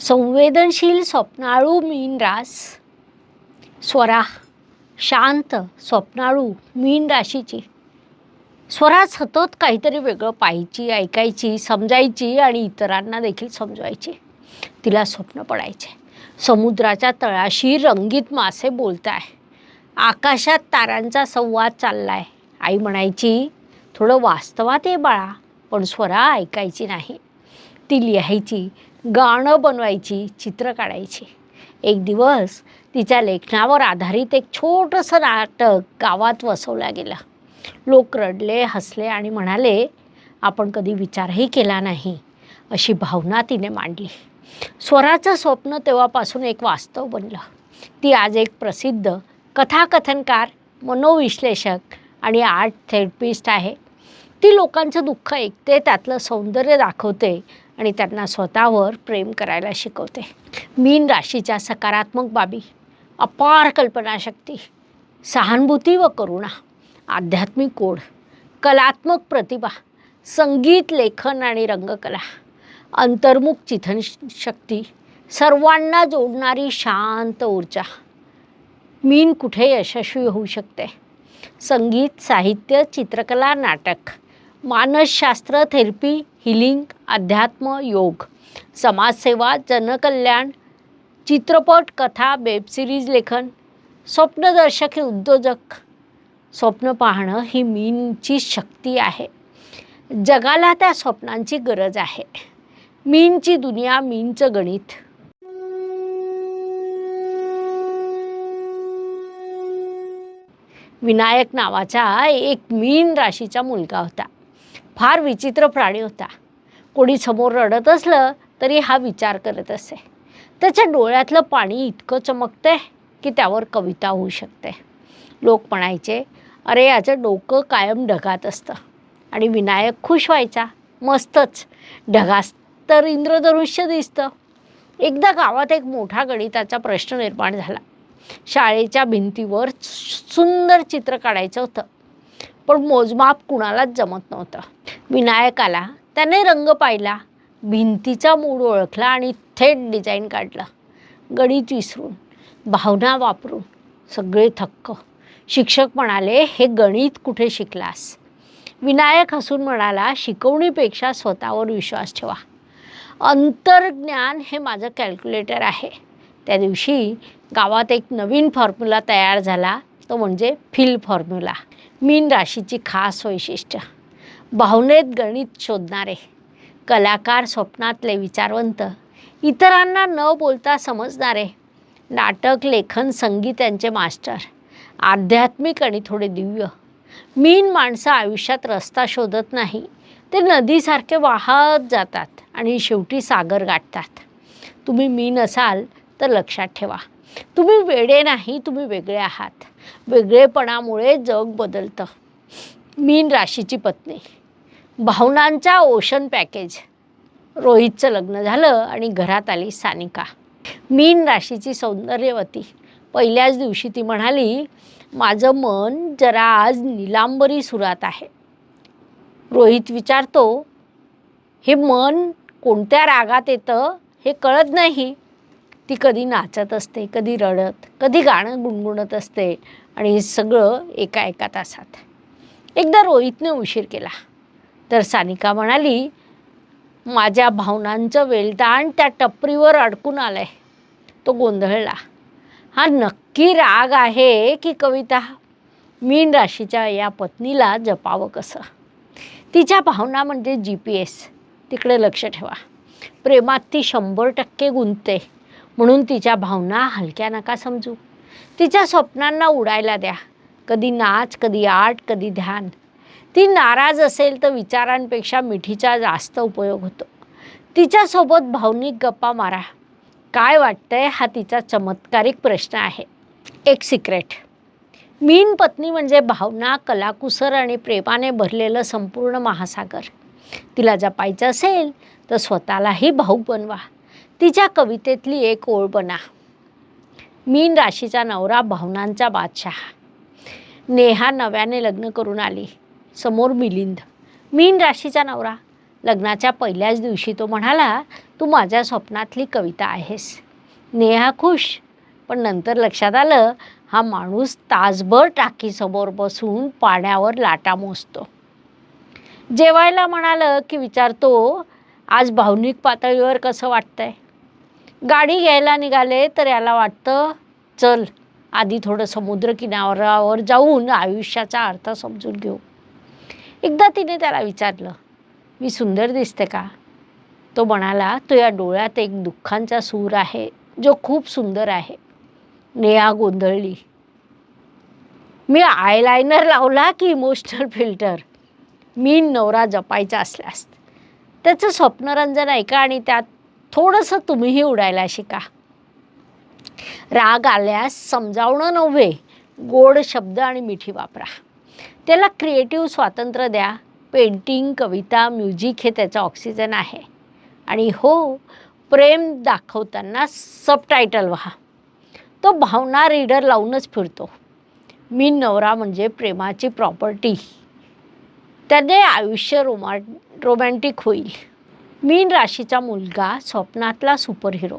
संवेदनशील स्वप्नाळू मीनरास. स्वरा शांत स्वप्नाळू मीन राशीची स्वरात सतत काहीतरी वेगळं पाहायची ऐकायची समजायची आणि इतरांना देखील समजवायची. तिला स्वप्न पडायचे. समुद्राच्या तळाशी रंगीत मासे बोलताय. आकाशात तारांचा संवाद चाललाय. आई म्हणायची थोडं वास्तवात ये बाळा पण स्वरा ऐकायची नाही. ती लिहायची गाणं बनवायची चित्र काढायची. एक दिवस तिच्या लेखनावर आधारित एक छोटंसं नाटक गावात वसवलं गेलं. लोक रडले हसले आणि म्हणाले आपण कधी विचारही केला नाही अशी भावना तिने मांडली. स्वराचं स्वप्न तेव्हापासून एक वास्तव बनलं. ती आज एक प्रसिद्ध कथाकथनकार मनोविश्लेषक आणि आर्ट थेरपिस्ट आहे. ती लोकांचं दुःख ऐकते त्यातलं सौंदर्य दाखवते आणि त्यांना स्वतःवर प्रेम करायला शिकवते. मीन राशीच्या सकारात्मक बाबी. अपार कल्पनाशक्ती. सहानुभूती व करुणा. आध्यात्मिक कोड कलात्मक प्रतिभा. संगीत लेखन आणि रंगकला. अंतर्मुख चिथन शक्ती सर्वांना जोडणारी शांत ऊर्जा. मीन कुठे यशस्वी होऊ शकते? संगीत साहित्य चित्रकला नाटक. मानसशास्त्र थेरपी हिलिंग अध्यात्म योग समाजसेवा जनकल्याण चित्रपट कथा वेबसिरीज लेखन स्वप्नदर्शक हे उद्योजक. स्वप्न पाहणं ही मीनची शक्ती आहे. जगाला त्या स्वप्नांची गरज आहे. मीनची दुनिया मीनचं गणित. विनायक नावाचा एक मीन राशीचा मुलगा होता. फार विचित्र प्राणी होता. कोणी समोर रडत असलं तरी हा विचार करत असे. त्याच्या डोळ्यातलं पाणी इतकं चमकतंय की त्यावर कविता होऊ शकते. लोक म्हणायचे अरे याचं डोकं कायम ढगात असतं. आणि विनायक खुश व्हायचा मस्तच ढगास तर इंद्रधनुष्य दिसतं. एकदा गावात एक मोठा गणिताचा प्रश्न निर्माण झाला. शाळेच्या भिंतीवर सुंदर चित्र काढायचं होतं. पण मोजमाप कुणालाच जमत नव्हतं. विनायकाला त्याने रंग पाहिला भिंतीचा मूड ओळखला आणि थेट डिझाईन काढलं. गणित विसरून भावना वापरून सगळे थक्क. शिक्षक म्हणाले हे गणित कुठे शिकलास? विनायक हसून म्हणाला शिकवणीपेक्षा स्वतःवर विश्वास ठेवा. अंतर्ज्ञान हे माझं कॅल्क्युलेटर आहे. त्या दिवशी गावात एक नवीन फॉर्म्युला तयार झाला तो म्हणजे फिल फॉर्म्युला. मीन राशीची खास वैशिष्ट्य. भावनेत गणित शोधणारे कलाकार स्वप्नातले विचारवंत इतरांना न बोलता समजणारे नाटक लेखन संगीत यांचे मास्टर आध्यात्मिक आणि थोडे दिव्य. मीन माणसं आयुष्यात रस्ता शोधत नाही ते नदीसारखे वाहत जातात आणि शेवटी सागर गाठतात. तुम्ही मीन असाल तर लक्षात ठेवा. तुम्ही वेडे नाही तुम्ही वेगळे आहात. वेगळेपणामुळे जग बदलतं. मीन राशीची पत्नी. भावनांचा ओशन पॅकेज. रोहितचं लग्न झालं आणि घरात आली सानिका. मीन राशीची सौंदर्यवती. पहिल्याच दिवशी ती म्हणाली माझं मन जरा आज निलांबरी सुरात आहे. रोहित विचारतो हे मन कोणत्या रागात येतं हे कळत नाही. ती कधी नाचत असते कधी रडत कधी गाणं गुणगुणत असते आणि हे सगळं एका एका तासात. एकदा रोहितने उशीर केला. तर सानिका म्हणाली माझ्या भावनांचं वेलदाण त्या टपरीवर अडकून आलं आहे तो गोंधळला. हा नक्की राग आहे की कविता? मीन राशीच्या या पत्नीला जपावं कसं? तिच्या भावना म्हणजे जी पी एस. तिकडे लक्ष ठेवा. प्रेमात ती शंभर टक्के गुंतते. म्हणून तिच्या भावना हलक्या नका समजू. तिच्या स्वप्नांना उडायला द्या. कधी नाच कधी आट कधी ध्यान. ती नाराज असेल तर विचारांपेक्षा मिठीचा जास्त उपयोग होतो. तिच्यासोबत भावनिक गप्पा मारा. काय वाटतंय हा तिचा चमत्कारिक प्रश्न आहे. एक सिक्रेट. मीन पत्नी म्हणजे भावना कलाकुसर आणि प्रेमाने भरलेलं संपूर्ण महासागर. तिला जपायचं असेल तर स्वतःलाही भाऊ बनवा. तिच्या कवितेतली एक ओळ बना. मीन राशीचा नवरा भावनांचा बादशाह. नेहा नव्याने लग्न करून आली. समोर मिलिंद. मीन राशीचा नवरा. लग्नाच्या पहिल्याच दिवशी तो म्हणाला तू माझ्या स्वप्नातली कविता आहेस. नेहा खुश. पण नंतर लक्षात आलं हा माणूस तासभर टाकीसमोर बसून पाण्यावर लाटा मोजतो. जेवायला म्हणालं की विचारतो आज भावनिक पातळीवर कसं वाटतंय? गाडी घ्यायला निघाले तर याला वाटतं चल आधी थोडं समुद्र किनाऱ्यावर जाऊन आयुष्याचा अर्थ समजून घेऊ. एकदा तिने त्याला विचारलं मी सुंदर दिसते का? तो म्हणाला तो या डोळ्यात एक दुःखांचा सूर आहे जो खूप सुंदर आहे. नेहा गोंधळली. मी आयलायनर लावला की इमोशनल फिल्टर. मी नवरा जपायचा असल्यास. त्याचं स्वप्नरंजन ऐका आणि त्यात थोडंसं तुम्हीही उडायला शिका. राग आल्यास समजावणं नव्हे गोड शब्द आणि मिठी वापरा. त्याला क्रिएटिव्ह स्वातंत्र्य द्या. पेंटिंग कविता म्युझिक हे त्याचं ऑक्सिजन आहे. आणि हो प्रेम दाखवताना सबटायटल व्हा. तो भावना रीडर लावूनच फिरतो. मी नवरा म्हणजे प्रेमाची प्रॉपर्टी त्याने आयुष्य रोमा रोमॅन्टिक होईल. मीन राशीचा मुलगा स्वप्नातला सुपरहिरो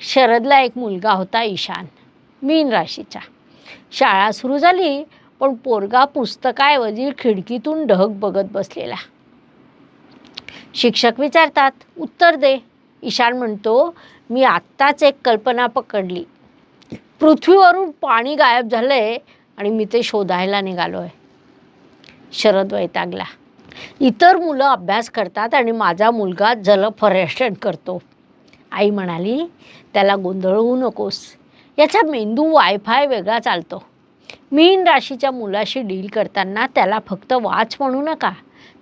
शरदला एक मुलगा होता ईशान मीन राशीचा. शाळा सुरू झाली पण पोरगा पुस्तकाऐवजी खिडकीतून ढग बघत बसलेला. शिक्षक विचारतात उत्तर दे. ईशान म्हणतो मी आत्ताच एक कल्पना पकडली. पृथ्वीवरून पाणी गायब झालं आहे आणि मी ते शोधायला निघालो आहे शरद वैतागला. इतर मुलं अभ्यास करतात आणि माझा मुलगा जलपर्यटन करतो. आई म्हणाली त्याला गोंधळवू नकोस. याचा मेंदू वायफाय वेगळा चालतो. मीन राशीच्या मुलाशी डील करताना त्याला फक्त वाच म्हणू नका.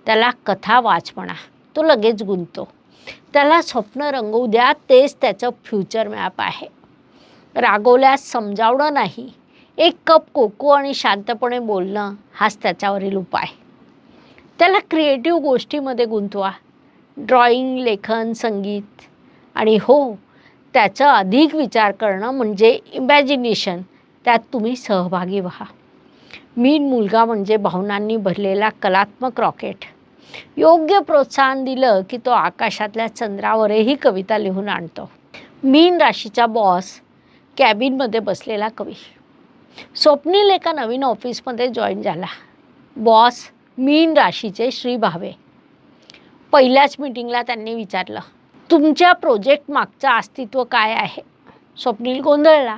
त्याला कथा वाच म्हणा. तो लगेच गुंततो. त्याला स्वप्न रंगवू द्या. तेच त्याचं फ्युचर मॅप आहे. रागवल्यास समजावणं नाही. एक कप कोको आणि शांतपणे बोलणं हाच त्याच्यावरील उपाय. त्याला क्रिएटिव्ह गोष्टीमध्ये गुंतवा. ड्रॉइंग लेखन संगीत आणि हो त्याचा अधिक विचार करणं म्हणजे इमॅजिनेशन त्यात तुम्ही सहभागी व्हा. मीन मुलगा म्हणजे भावनांनी भरलेला कलात्मक रॉकेट योग्य प्रोत्साहन दिलं की तो आकाशातल्या चंद्रावरही कविता लिहून आणतो. मीन राशीचा बॉस कॅबिनमध्ये बसलेला कवी. स्वप्नील एका नवीन ऑफिसमध्ये जॉईन झाला. बॉस मीन राशीचे श्री भावे. पहिल्याच मीटिंगला त्यांनी विचारलं तुमच्या प्रोजेक्ट मागचं अस्तित्व काय आहे? स्वप्नील गोंधळला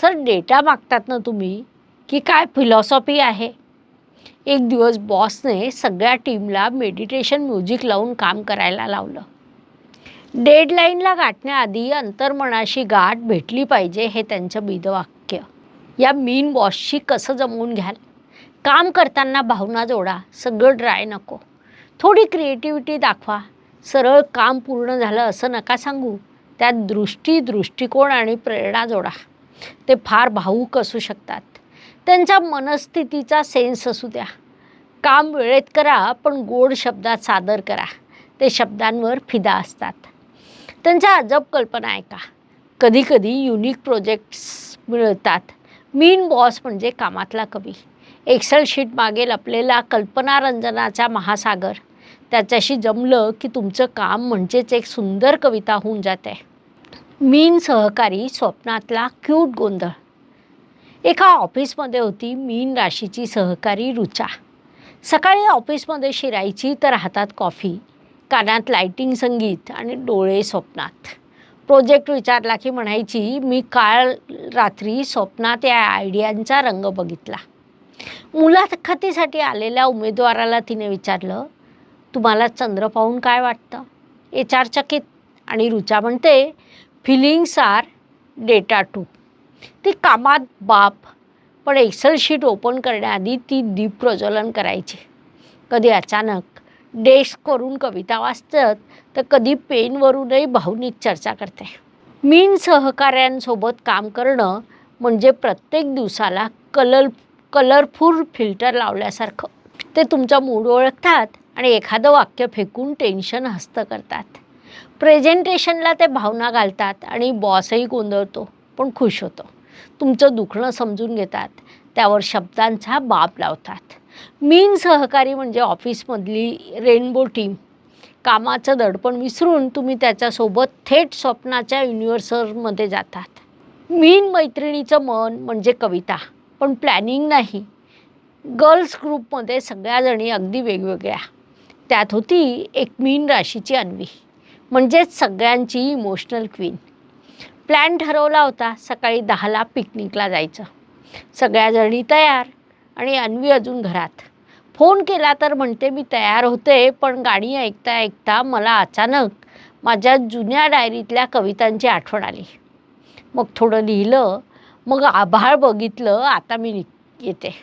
सर डेटा मागतात ना तुम्ही? की काय फिलॉसॉफी आहे? एक दिवस बॉसने सगळ्या टीमला मेडिटेशन म्युझिक लावून काम करायला लावलं. डेडलाईनला गाठण्याआधी अंतर्मनाशी गाठ भेटली पाहिजे हे त्यांचं बिदवाक्य या मीन बॉसशी कसं जमवून घ्याल? काम करताना भावना जोडा सगळं ड्राय नको. थोडी क्रिएटिव्हिटी दाखवा. सरळ काम पूर्ण झालं असं नका सांगू. त्यात दृष्टी दृष्टिकोन आणि प्रेरणा जोडा. ते फार भावूक असू शकतात. त्यांच्या मनस्थितीचा सेन्स असू द्या. काम वेळेत करा पण गोड शब्दात सादर करा. ते शब्दांवर फिदा असतात. त्यांच्या अजब कल्पना ऐका. कधीकधी युनिक प्रोजेक्ट्स मिळतात. मीन बॉस म्हणजे कामातला कवी. एक्सेल शीट मागेल आपल्याला कल्पनारंजनाचा महासागर. त्याच्याशी जमलं की तुमचं काम म्हणजेच एक सुंदर कविता होऊन जाते. मीन सहकारी स्वप्नातला क्यूट गोंधळ. एका ऑफिसमध्ये होती मीन राशीची सहकारी रुचा. सकाळी ऑफिसमध्ये शिरायची तर हातात कॉफी कानात लाइटिंग संगीत आणि डोळे स्वप्नात. प्रोजेक्ट विचारला की म्हणायची मी काल रात्री स्वप्नात या आयडियांचा रंग बघितला. मुलाखतीसाठी आलेल्या उमेदवाराला तिने विचारलं तुम्हाला चंद्र पाहून काय वाटतं? एच आर चकित आणि रुचा म्हणते फिलिंग्स आर डेटा टू ती कामात बाप पण एक्सेल शीट ओपन करण्याआधी ती दीप प्रज्वलन करायची. कधी अचानक डेस्कवरून कविता वाचतात तर कधी पेनवरूनही भावनिक चर्चा करते. मीन सहकाऱ्यांसोबत काम करणं म्हणजे प्रत्येक दिवसाला कलल कलरफुल फिल्टर लावल्यासारखं. ते तुमचा मूड ओळखतात आणि एखादं वाक्य फेकून टेन्शन हस्त करतात. प्रेझेंटेशनला ते भावना घालतात आणि बॉसही गोंधळतो पण खुश होतो. तुमचं दुखणं समजून घेतात त्यावर शब्दांचा बाप लावतात. मीन सहकारी म्हणजे ऑफिसमधली रेनबो टीम कामाचं दडपण विसरून तुम्ही त्याच्यासोबत थेट स्वप्नाच्या युनिव्हर्सलमध्ये जातात. मीन मैत्रिणीचं मन म्हणजे कविता. पण प्लॅनिंग नाही. गर्ल्स ग्रुपमध्ये सगळ्याजणी अगदी वेगवेगळ्या. त्यात होती एक मीन राशीची अन्वी. म्हणजेच सगळ्यांची इमोशनल क्वीन प्लॅन ठरवला होता सकाळी दहाला पिकनिकला जायचं. सगळ्याजणी तयार आणि अन्वी अजून घरात. फोन केला तर म्हणते मी तयार होते पण गाणी ऐकता ऐकता मला अचानक माझ्या जुन्या डायरीतल्या कवितांची आठवण आली. मग थोडं लिहिलं मग आभाळ बघितलं आता मी येते.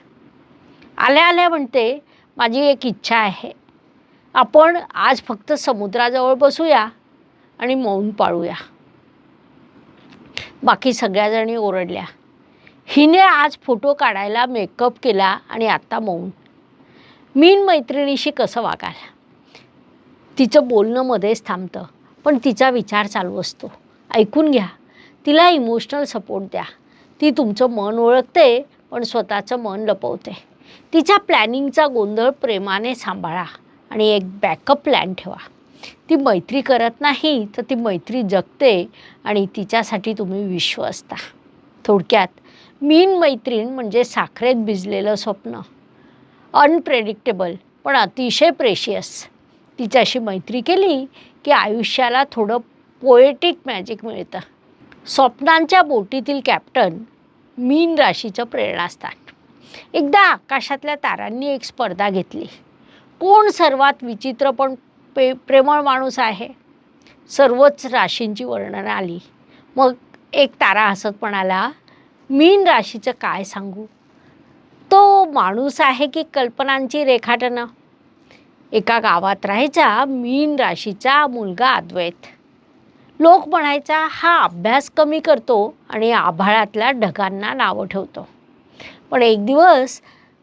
आल्या आल्या म्हणते माझी एक इच्छा आहे. आपण आज फक्त समुद्राजवळ बसूया आणि मौन पाळूया. बाकी सगळ्याजणी ओरडल्या. हिने आज फोटो काढायला मेकअप केला आणि आत्ता मौन. मीन मैत्रिणीशी कसं वागाल तिचं बोलणं मध्येच थांबतं पण तिचा विचार चालू असतो. ऐकून घ्या. तिला इमोशनल सपोर्ट द्या. ती तुमचं मन ओळखते पण स्वतःचं मन लपवते. तिच्या प्लॅनिंगचा गोंधळ प्रेमाने सांभाळा आणि एक बॅकअप प्लॅन ठेवा. ती मैत्री करत नाही तर ती मैत्री जगते आणि तिच्यासाठी तुम्ही विश्व असता. थोडक्यात मीन मैत्रीण म्हणजे साखरेत भिजलेलं स्वप्न. अनप्रेडिक्टेबल पण अतिशय प्रेशियस. तिच्याशी मैत्री केली की आयुष्याला थोडं पोएटिक मॅजिक मिळतं. स्वप्नांच्या बोटीतील कॅप्टन मीन राशीचं प्रेरणास्थान. एकदा आकाशातल्या तारांनी एक स्पर्धा घेतली. कोण सर्वात विचित्र पण पे प्रेमळ माणूस आहे? सर्वच राशींची वर्णनं आली. मग एक तारा हसत म्हणाला मीन राशीचं काय सांगू? तो माणूस आहे की कल्पनांची रेखाटनं? एका गावात राहायचा मीन राशीचा मुलगा अद्वैत. लोक म्हणायचा हा अभ्यास कमी करतो आणि आभाळातल्या ढगांना नावं ठेवतो. पण एक दिवस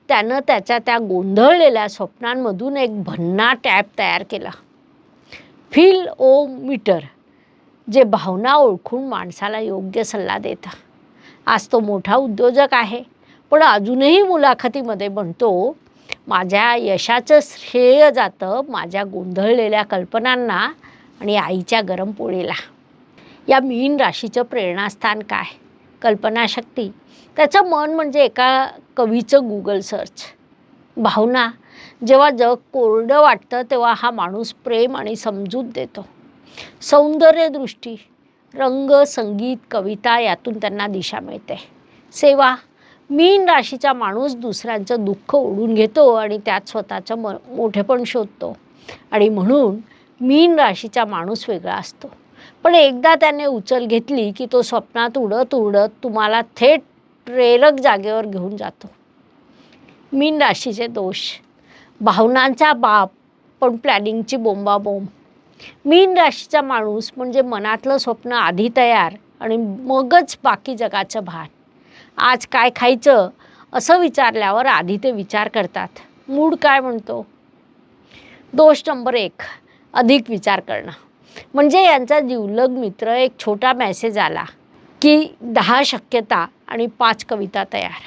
त्यानं त्याच्या त्या गोंधळलेल्या स्वप्नांमधून एक भन्ना टॅप तयार केला. फील ओ मीटर जे भावना ओळखून माणसाला योग्य सल्ला देतं. आज तो मोठा उद्योजक आहे पण अजूनही मुलाखतीमध्ये म्हणतो माझ्या यशाचं श्रेय जातं माझ्या गोंधळलेल्या कल्पनांना आणि आईच्या गरम पोळीला. या मीन राशीचं प्रेरणास्थान काय? कल्पनाशक्ती. त्याचं मन म्हणजे एका कवीचं गुगल सर्च भावना. जेव्हा जग कोरडं वाटतं तेव्हा हा माणूस प्रेम आणि समजूत देतो. सौंदर्यदृष्टी रंग संगीत कविता यातून त्यांना दिशा मिळते. सेवा. मीन राशीचा माणूस दुसऱ्यांचं दुःख ओढून घेतो आणि त्यात स्वतःचं म मोठेपण शोधतो. आणि म्हणून मीन राशीचा माणूस वेगळा असतो. पण एकदा त्याने उचल घेतली की तो स्वप्नात उडत उडत तुम्हाला थेट प्रेरक जागेवर घेऊन जातो. मीन राशीचे दोष. भावनांचा बाप पण प्लॅनिंगची बोंबाबोंब. मीन राशीचा माणूस म्हणजे मनातलं स्वप्न आधी तयार आणि मगच बाकी जगाचं भान. आज काय खायचं असं विचारल्यावर आधी ते विचार करतात. मूड काय म्हणतो? दोष नंबर एक. अधिक विचार करणं. म्हणजे यांचा जिवलग मित्र एक छोटा मेसेज आला की दहा शक्यता आणि पाच कविता तयार.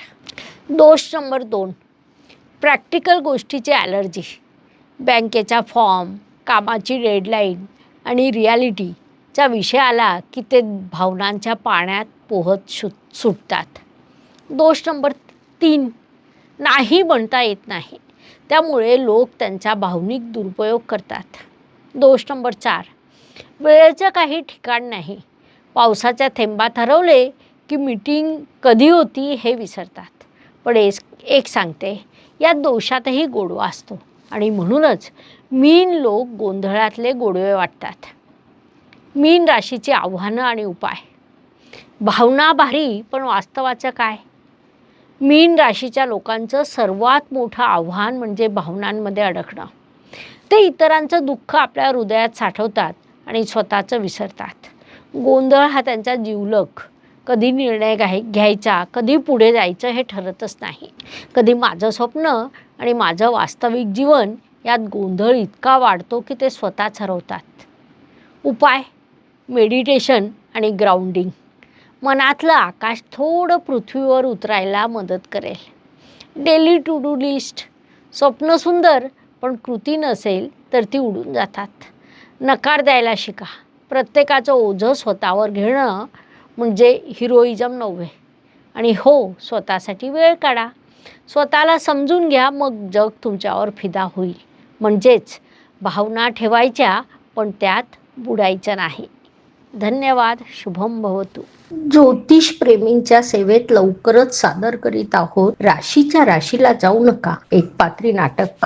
दोष नंबर दोन प्रॅक्टिकल गोष्टीची ॲलर्जी बँकेचा फॉर्म कामाची डेडलाईन आणि रियालिटीचा विषय आला की ते भावनांच्या पाण्यात पोहत शु सुटतात. दोष नंबर तीन नाही म्हणता येत नाही. त्यामुळे लोक त्यांचा भावनिक दुरुपयोग करतात. दोष नंबर चार. वेळेचं काही ठिकाण नाही. पावसाच्या थेंबात हरवले की मीटिंग कधी होती हे विसरतात. पण एस एक सांगते या दोषातही गोडवा असतो आणि म्हणूनच मीन लोक गोंधळातले गोडवे वाटतात. मीन राशीची आव्हानं आणि उपाय. भावना भारी पण वास्तवाचं काय? मीन राशीच्या लोकांचं सर्वात मोठं आव्हान म्हणजे भावनांमध्ये अडकणं. ते इतरांचं दुःख आपल्या हृदयात साठवतात आणि स्वतःचं विसरतात. गोंधळ हा त्यांचा जीवलक. कधी निर्णय घाय घ्यायचा कधी पुढे जायचं हे ठरतच नाही. कधी माझं स्वप्न आणि माझं वास्तविक जीवन यात गोंधळ इतका वाढतो की ते स्वतःच हरवतात उपाय मेडिटेशन आणि ग्राउंडिंग मनातलं आकाश थोडं पृथ्वीवर उतरायला मदत करेल. डेली टू डू लिस्ट स्वप्न सुंदर पण कृती नसेल तर ती उडून जातात. नकार द्यायला शिका. प्रत्येकाचं ओझं स्वतःवर घेणं म्हणजे हिरोईजम नव्हे. आणि हो स्वतःसाठी वेळ काढा. स्वतःला समजून घ्या मग जग तुमच्यावर फिदा होईल. म्हणजेच भावना ठेवायच्या पण त्यात बुडायचं नाही. धन्यवाद शुभम भवतु. ज्योतिष प्रेमींच्या सेवेत लवकरच सादर करीत आहोत. राशीच्या राशीला जाऊ नका. एक पात्री नाटक